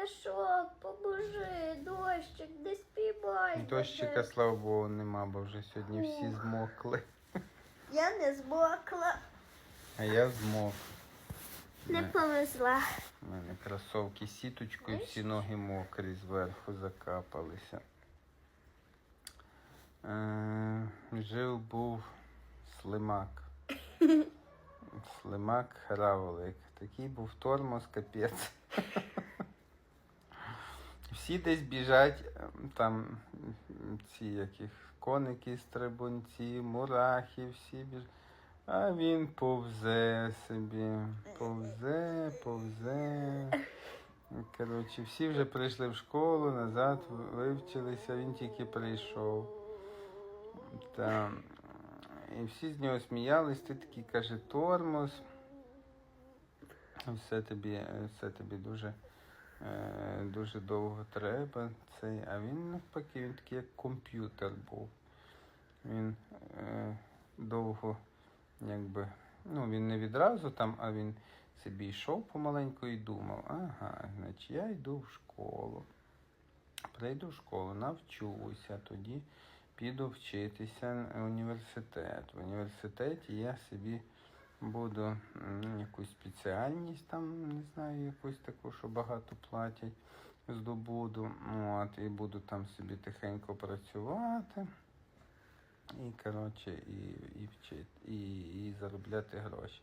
Дашок, поможи, дощик, не спіймай. Дощика, слава Богу, нема, бо вже сьогодні всі змокли. Я не змокла, А я змок. не повезла. У мене кросовки з сіточкою, всі ноги мокрі зверху закапалися. Е, жив був слимак. Слимак Равлик. Такий був тормоз, капець. Всі десь біжать, ем, там ці яких коники, стрибунці, мурахи, всі біжать. А він повзе собі, повзе, повзе. Коротше, всі вже прийшли в школу, назад вивчилися, він тільки прийшов. Та, і всі з нього сміялись, ти такий каже, тормоз. Все тобі, все тобі дуже, дуже довго треба. Цей. А він навпаки, він такий як комп'ютер був. Він е, довго, якби, ну він не відразу там, а він собі йшов помаленьку і думав, ага, значить я йду в школу. Прийду в школу, навчуся, тоді піду вчитися в університет. В університеті я собі буду якусь спеціальність, там, не знаю, якусь таку, що багато платять, здобуду. От, і буду там собі тихенько працювати. І, коротше, і, і вчити, і, і заробляти гроші.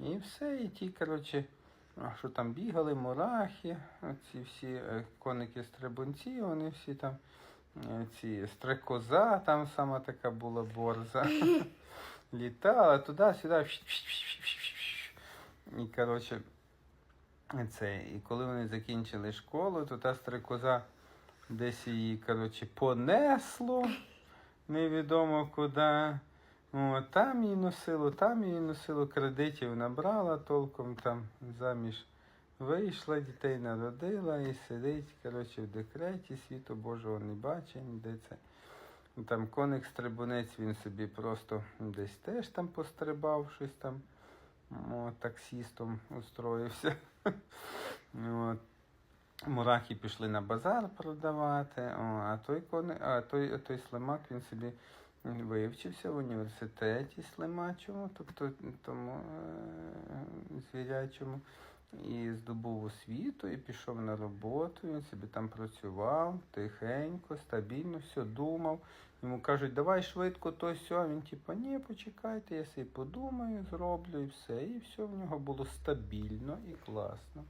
І все, і ті, коротше, що там бігали, мурахи, ці всі е, коники-стрибунці, вони всі там, е, ці стрекоза, там сама така була борза. Літала туди-сюди. І, коротше, це, і коли вони закінчили школу, то та стрекоза десь її, коротше, понесло невідомо куди. О, там її носило, там її носило, кредитів набрала толком, там заміж вийшла, дітей народила і сидить, коротше, в декреті, світу Божого не бачить, ніде це. Там коник стрибунець, він собі просто десь теж там пострибав, щось там о, таксістом устроївся. От. Мурахи пішли на базар продавати, о, а той кони, а той, той слимак він собі вивчився в університеті слимачому, тобто тому е, звірячому, і здобув освіту, і пішов на роботу. Він собі там працював тихенько, стабільно, все думав. Йому кажуть, давай швидко то сьо. Він типу, ні, почекайте, я собі подумаю, зроблю і все. І все в нього було стабільно і класно.